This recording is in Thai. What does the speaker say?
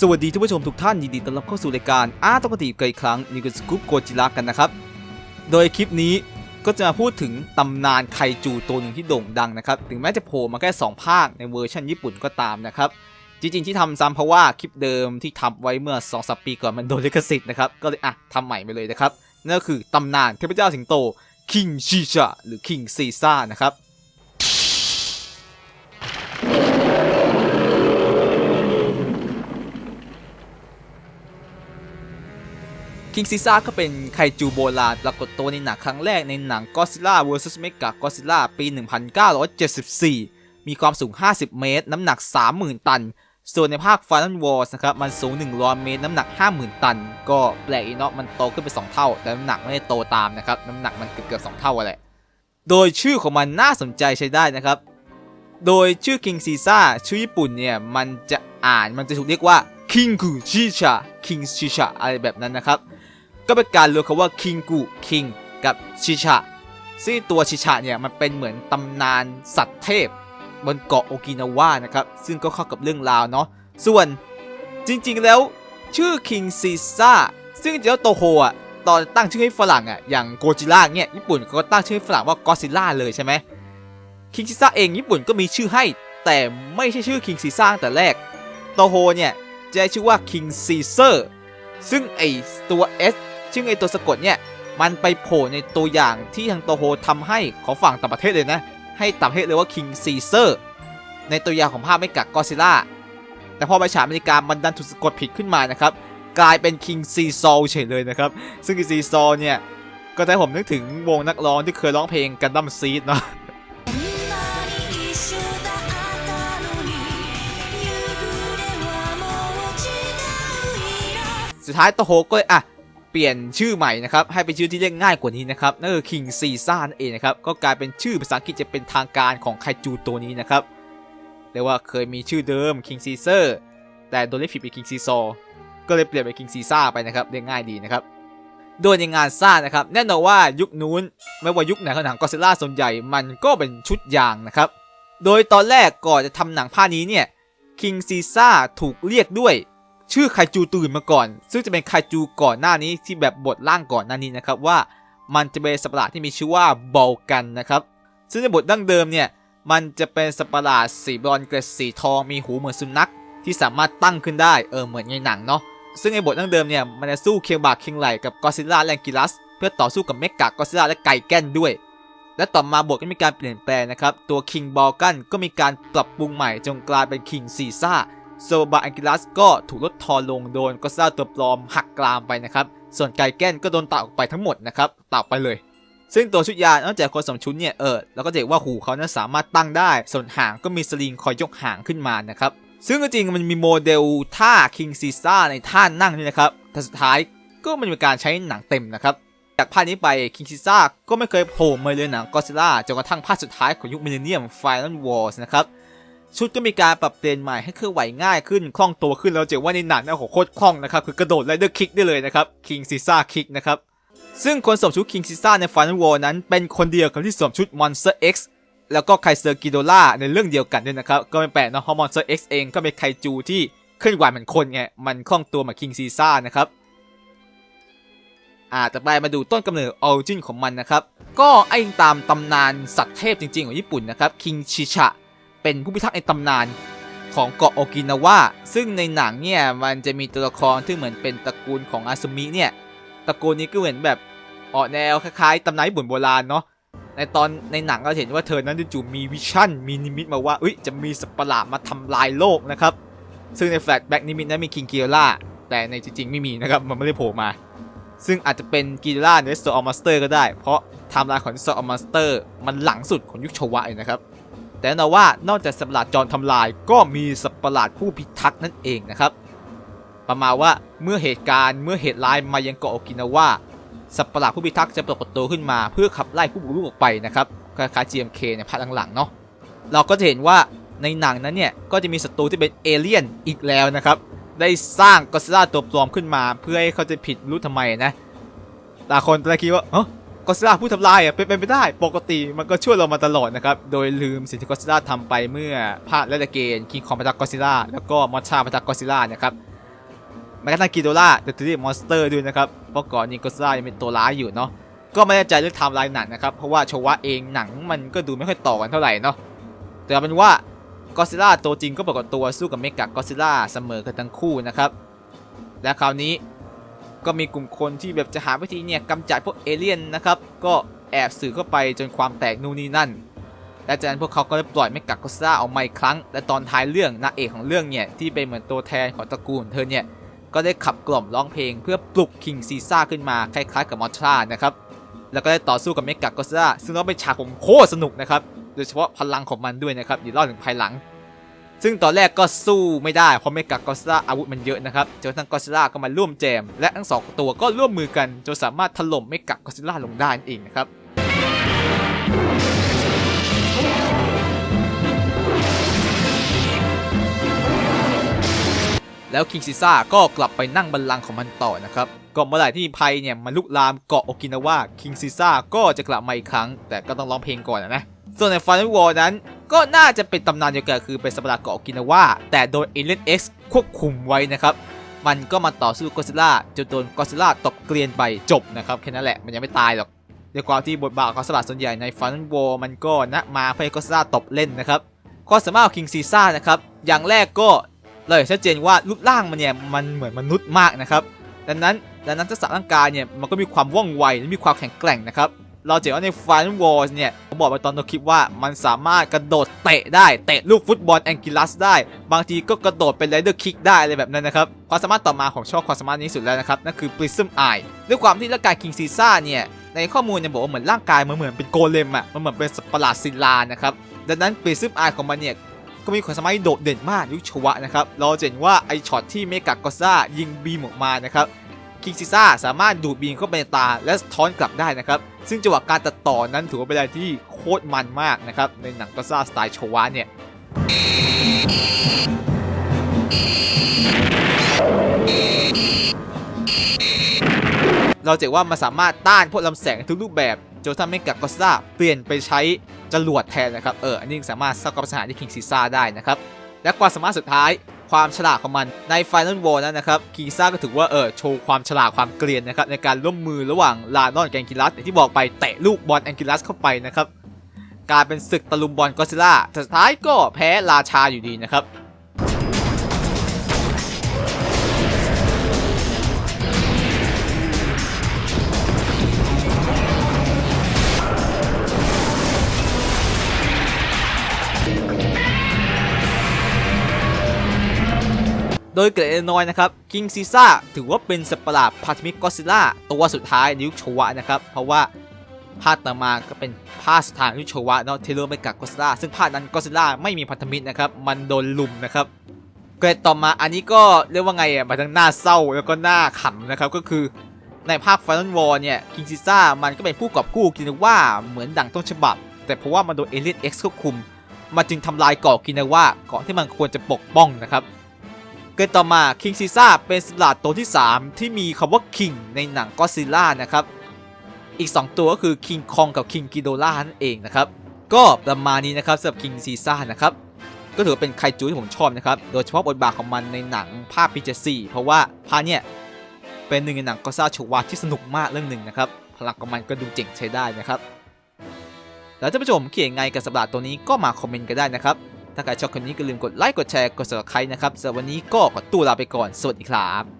สวัสดีท่านผู้ชมทุกท่านยินดีต้อนรับเข้าสู่รายการอาร์ตปกติกันอีกครั้งนี่คือสกู๊ปโกจิระกันนะครับ โดยคลิปนี้ก็จะมาพูดถึงตำนานไคจูตัวหนึ่งที่โด่งดังนะครับ ถึงแม้จะโผล่มาแค่ 2 ภาคในเวอร์ชันญี่ปุ่นก็ตามนะครับ จริงๆที่ทำซ้ำเพราะว่าคลิปเดิมที่ทำไว้เมื่อ2อสปีก่อนมันโดนลิขสิทธิ์นะครับ ก็เลยอะทำใหม่ไปเลยนะครับ นั่นก็คือตำนานเทพเจ้าสิงโตคิงชิชะหรือคิงซีซ่านะครับ คิงซิซ่าก็เป็นไคจูโบราณปรากฏตัวในหนังครั้งแรกในหนัง Godzilla vs Mega Godzilla ปี 1974 มีความสูง 50 เมตร น้ำหนัก 30,000 ตัน ส่วนในภาค Final Wars นะครับ มันสูง 100 เมตร น้ำหนัก 50,000 ตัน ก็แปลกอีเนาะมันโตขึ้นไป 2 เท่า แต่น้ำหนักไม่ได้โตตามนะครับ น้ำหนักมันเกือบๆ2เท่าอะไรโดยชื่อของมันน่าสนใจใช้ได้นะครับ โดยชื่อ King Caesar ชื่อญี่ปุ่นเนี่ย มันจะอ่านมันจะถูกเรียกว่า King Chicha King Chicha อะไรแบบนั้นนะครับ ก็เป็นการรวมคำว่า King กุ King กับชิชะซึ่งตัวชิชะเนี่ยมันเป็นเหมือนตำนานสัตว์เทพ บนเกาะโอกินาวานะครับ ซึ่งก็เข้ากับเรื่องราวเนาะส่วนจริงๆแล้วชื่อ King Caesar ซึ่งจริงๆแล้วโตโฮอะตอนตั้งชื่อให้ฝรั่งอะอย่างโกจิล่าเนี่ยญี่ปุ่นก็ตั้งชื่อให้ฝรั่งว่าก็ซิล่าเลยใช่ไหม King Caesar เองญี่ปุ่นก็มีชื่อให้ แต่ไม่ใช่ชื่อ King Caesar ตั้งแต่แรกโตโฮเนี่ยจะชื่อว่า King Caesar ซึ่งไอตัว S ซึ่งไอตัวสะกดเนี่ยมันไปโผล่ในตัวอย่างที่ทางโตโฮทำให้ของฝั่งต่างประเทศเลยนะ ให้ต่างประเทศเลยว่าคิงซีเซอร์ในตัวอย่างของภาพไม่กักกอซิล่าแต่พอไปฉายอเมริกามันดันถูกสะกดผิดขึ้นมานะครับ กลายเป็นคิงซีโซอเฉยเลยนะครับ ซึ่งซีโซอเนี่ยก็ได้ผมนึกถึงวงนักร้องที่เคยร้องเพลงกันดั้มซีดเนาะสุดท้ายโตโฮก็เลยอะ ปลี่ยนชื่อใหม่นะครับให้เป็นชื่อที่เรียกง่ายกว่านี้นะครับนั่นคือ King Caesar นั่นเองนะครับก็กลายเป็นชื่อภาษาอังกฤษจะเป็นทางการของไคจูตัวนี้นะครับเรียกว่าเคยมีชื่อเดิม King Caesar แต่โดนเรียกผิดเป็น King Caesar ก็เลยเปลี่ยนเป็น King Caesar ไปนะครับเรียกง่ายดีนะครับโดยในงานสร้านะครับแน่นอนว่ายุคนู้นไม่ว่ายุคไหนของหนังก็ซิล่าส่วนใหญ่มันก็เป็นชุดยางนะครับโดยตอนแรกก่อนจะทำหนังภาคนี้เนี่ย King Caesar ถูกเรียกด้วย ชื่อไคจูตัวอื่นมาก่อน ซึ่งจะเป็นไคจูก่อนหน้านี้ที่แบบบทล่างก่อนหน้านี้นะครับว่ามันจะเป็นสัตว์ประหลาดที่มีชื่อว่าบอลกันนะครับ ซึ่งในบทดั้งเดิมเนี่ยมันจะเป็นสัตว์ประหลาดสีบรอนเกล็ดสีทองมีหูเหมือนสุนัขที่สามารถตั้งขึ้นได้เออเหมือนในหนังเนาะซึ่งในบทดั้งเดิมเนี่ยมันจะสู้เคียงบ่าเคียงไหลกับกอซิล่าและแองกิลัสเพื่อต่อสู้กับเมกากอซิล่าและไก่แก้นด้วย และต่อมาบทก็มีการเปลี่ยนแปลงนะครับตัวคิงบอลกันก็มีการปรับปรุงใหม่จนกลายเป็นคิงซีซ่า โซบาแองกิลัสก็ถูกลดทอนลงโดนกอซิล่าตัวปลอมหักกรามไปนะครับ ส่วนไก่แก้นก็โดนตัดออกไปทั้งหมดนะครับตัดไปเลย ซึ่งตัวชุดยานอกจากคนสมชุดเนี่ยเออเราก็จะเห็นว่าหูเขานั้นสามารถตั้งได้ ส่วนหางก็มีสลิงคอยยกหางขึ้นมานะครับ ซึ่งจริงมันมีโมเดลท่า King Caesar ในท่านั่งนี่นะครับแต่สุดท้ายก็มันเป็นการใช้หนังเต็มนะครับจากภาคนี้ไป King Caesar ก็ไม่เคยโผล่มาเลยหนัง Godzilla จนกระทั่งภาคสุดท้ายของยุคมิเลนเนียม Final Wars นะครับ ชุดก็มีการปรับเปลี่ยนใหม่ให้เคลื่อนไหวง่ายขึ้นคล่องตัวขึ้นแล้วเจอว่าในหนังนี่ยโหโคตรคล่องนะครับคือกระโดดไรเดอร์คิกได้เลยนะครับ King Caesar Kick นะครับซึ่งคนสวมชุด King Caesar ใน Final War นั้นเป็นคนเดียวกับที่สวมชุด Monster X แล้วก็ไคเซอร์กิโดล่าในเรื่องเดียวกันด้วยนะครับก็ไม่แปลกนอะเพราะ Monster X เองก็เป็นไคจูที่เคลื่อนไหวเหมือนคนไงมันคล่องตัวเหมือน King Caesar นะครับอ่าต่อไปมาดูต้นกำเนิดออริจินของมันนะครับ ก็ไอ้ตามตำนานสัตว์เทพจริงๆของญี่ปุ่นนะครับ คิงชิชะ เป็นผู้พิทักษ์ในตำนานของเกาะโอกินาวาซึ่งในหนังเนี่ยมันจะมีตัวละครที่เหมือนเป็นตระกูลของอาซุมิเนี่ยตระกูลนี้ก็เหมือนแบบออกแนวคล้ายๆตำนานญี่ปุ่นโบราณเนาะในตอนในหนังเราเห็นว่าเธอนั้นจู่ๆมีวิชั่นมีนิมิตมาว่าเอ้ยจะมีสัตว์ประหลาดมาทำลายโลกนะครับ ซึ่งในแฟลชแบ็กนิมิตนั้นมีคิงกิโล่าแต่ในจริงๆไม่มีนะครับมันไม่ได้โผล่มา ซึ่งอาจจะเป็นกิโล่าในสโตออมาสเตอร์ก็ได้ เพราะไทม์ไลน์ของสโตออมาสเตอร์มันหลังสุดของยุคโชวะเลยนะครับ แต่น่นอนว่านอกจากสัตว์ประหลาดจอทำลาย ก็มีสัตว์ประหลาดผู้พิทักษ์นั่นเองนะครับ ประมาณว่าเมื่อเหตุการณ์เมื่อเหตุร้ายมายังเกาะโอกินาวาสัตว์ประหลาดผู้พิทักษ์จะปรากฏตัวขึ้นมา เพื่อขับไล่ผู้บุกรุกออกไปนะครับคล้ายๆ GMK ในภาคหลังๆเนาะเราก็จะเห็นว่าในหนังนั้นเนี่ยก็จะมีศัตรูที่เป็นเอเลี่ยนอีกแล้วนะครับได้สร้างกอซิล่าตัวปลอมขึ้นมา เพื่อให้เขาจะผิดรู้ทำไมนะหลาคนตอนแรกคิดว่าเออ กอซิล่าผู้ทำลายอะเป็นไปไม่ได้ ปกติมันก็ช่วยเรามาตลอดนะครับ โดยลืมสิ่งที่กอซิล่าทำไปเมื่อภาคแรกเกนคิงคองพัตากอซิล่าแล้วก็มอนชาพัตากอซิล่านะครับแม้กระทั่งกิโดล่าเดอะทรีมอนสเตอร์ด้วยนะครับเพราะก่อนนี้ก็ซ่ายังเป็นตัวร้ายอยู่เนาะก็ไม่แน่ใจเรื่องไทม์ไลน์หนังนะครับเพราะว่าโชวะเองหนังมันก็ดูไม่ค่อยต่อกันเท่าไหร่เนาะแต่เอาเป็นว่ากอซิล่าตัวจริงก็ปรากฏตัวสู้กับเมกะกอซิล่าเสมอกันทั้งคู่นะครับและคราวนี้ ก็มีกลุ่มคนที่แบบจะหาวิธีเนี่ยกำจัดพวกเอเลี่ยนนะครับก็แอบสื่อเข้าไปจนความแตกนู่นนี่นั่น และจากนั้นพวกเขาก็ได้ปล่อยเมกะกอซิล่าออกมาอีกครั้ง และตอนท้ายเรื่องนางเอกของเรื่องเนี่ยที่เป็นเหมือนตัวแทนของตระกูลเธอเนี่ยก็ได้ขับกล่อมร้องเพลงเพื่อปลุกคิงซีซ่าขึ้นมาคล้ายๆกับมอทรานะครับแล้วก็ได้ต่อสู้กับเมกะกอซ่าซึ่งเราเป็นฉากผมโคตรสนุกนะครับโดยเฉพาะพลังของมันด้วยนะครับเดี๋ยวเล่าถึงภายหลัง ซึ่งตอนแรกก็สู้ไม่ได้เพราะเมกะกอซิล่าอาวุธมันเยอะนะครับจนทั้งกอซิล่าก็มาร่วมแจม และทั้งสองตัวก็ร่วมมือกันจนสามารถถล่มเมกะกอซิล่าลงได้นั่นเองนะครับแล้วคิงซิซ่าก็กลับไปนั่งบัลลังก์ของมันต่อนะครับก็เมื่อไหร่ที่ภัยเนี่ยมันลุกลามเกาะโอกินาวาคิงซิซ่าก็จะกลับมาอีกครั้ง แต่ก็ต้องร้องเพลงก่อนนะ ส่วนในฟ i น a l War นั้น ก็น่าจะเป็นตำนานเดียวกันคือเป็นสัประหลาดเกาะกินาวาแต่โดย Alien X ควบคุมไว้นะครับ มันก็มาต่อสู้กอซิล่าจนโดนกอซิล่าตกเกลียนไปจบนะครับแค่นั้นแหละมันยังไม่ตายหรอกด้วยความที่บทบาทของสัประหลาส่วนใหญ่ในฟ i น a l War มันก็นะมาเพื่อกอซิล่าตบเล่นนะครับความสามารถของคิงซีซ่านะครับอย่างแรกก็เลยชัดเจนว่ารูปร่างมันเนี่ยมันเหมือนมนุษย์มากนะครับดังนั้นดังนั้นทักษะร่างกายเนี่ยมันก็มีความว่องไวและมีความแข็งแกร่งนะครับ เราจะเห็นว่าใน Final Wars เนี่ยผมบอกไปตอนต้นคลิปว่ามันสามารถกระโดดเตะได้ เตะลูกฟุตบอลแองกิลัสได้ บางทีก็กระโดดเป็นไรเดอร์คิกได้อะไรแบบนั้นนะครับ ความสามารถต่อมาของชอบความสามารถนี้สุดแล้วนะครับ นั่นคือ Prism Eye ด้วยความที่ร่างกายคิงซีซ่าเนี่ย ในข้อมูลเนี่ยบอกว่าเหมือนร่างกายมันเหมือนเป็นโกเลมอะมันเหมือนเป็นสัตว์ประหลาดศิลานะครับ ดังนั้น Prism Eye ของมันเนี่ยก็มีความสามารถโดดเด่นมากยุคชวะนะครับ เราเห็นว่าไอช็อตที่เมกากอซ่ายิงบีมออกมานะครับ คิงซิซ่าสามารถดูดบีมเข้าไปในตาและสะท้อนกลับได้นะครับ ซึ่งจังหวะการตัดต่อนั้นถือว่าเป็นอะไรที่โคตรมันมากนะครับ ในหนังกอซ่าสไตล์โชวะเนี่ยเราจะเห็นว่ามันสามารถต้านพวกลำแสงทุกรูปแบบจนทำให้กับกอซ่าเปลี่ยนไปใช้จรวดแทนนะครับ เออ อันนี้สามารถสร้างความปัญหาที่คิงซีซ่าได้นะครับ และความสามารถสุดท้าย ความฉลาดของมันใน Final War นั้นนะครับคิงซ่าก็ถือว่าเออโชว์ความฉลาดความเกรียนนะครับในการร่วมมือระหว่างลาดอนกับแองกิลัสอย่างที่บอกไปเตะลูกบอลแองกิลัสเข้าไปนะครับกลายเป็นศึกตะลุมบอลกอซิล่าแต่สุดท้ายก็แพ้ราชาอยู่ดีนะครับ โดยเกรดน้อยนะครับคิงซีซ่าถือว่าเป็นสัตว์ประหลาดพาธมิกกอซิล่าตัวสุดท้ายในยุคโชวะนะครับ เพราะว่าภาคต่อมาก็เป็นภาคสุดท้ายในยุคโชวะเนาะเทเลอร์ไปกับกอซิล่าซึ่งภาคนั้นกอซิล่าไม่มีพันธมิตรนะครับ มันโดนลุมนะครับเกรดต่อมาอันนี้ก็เรียกว่าไงอะมาทั้งหน้าเศร้าแล้วก็หน้าขำนะครับก็คือในภาค Final War เนี่ยคิงซีซ่ามันก็เป็นผู้กอบกู้กินว่าเหมือนดังต้นฉบับ แต่เพราะว่ามันโดนเอเลียนเอ็กซ์ควบคุม มันจึงทำลายเกาะกินว่าเกาะที่มันควรจะปกป้องนะครับ เกิดต่อมาคิงซีซ่าเป็นสลัดตัวที่ 3 ที่มีคำว่าคิงในหนังก็ซิล่านะครับ อีก 2 ตัวก็คือคิงคองกับคิงกิโดล่านั่นเองนะครับ ก็ประมาณนี้นะครับสำหรับคิงซีซ่านะครับ ก็ถือว่าเป็นไคจูที่ผมชอบนะครับ โดยเฉพาะบทบาทของมันในหนังภาพปีเจสี่เพราะว่าภาคเนี่ยเป็นหนึ่งในหนังก็ซ่าชวาที่สนุกมากเรื่องหนึ่งนะครับ พลังของมันก็ดูเจ๋งใช้ได้นะครับ แล้วท่านผู้ชมคิดยังไงกับสัตว์ประหลาดตัวนี้ก็มาคอมเมนต์กันได้นะครับ ถ้าใครชอบคลิปนี้ก็ลืมกดไลค์กดแชร์กด subscribe นะครับสำหรับวันนี้ก็ขอตัวลาไปก่อนสวัสดีครับ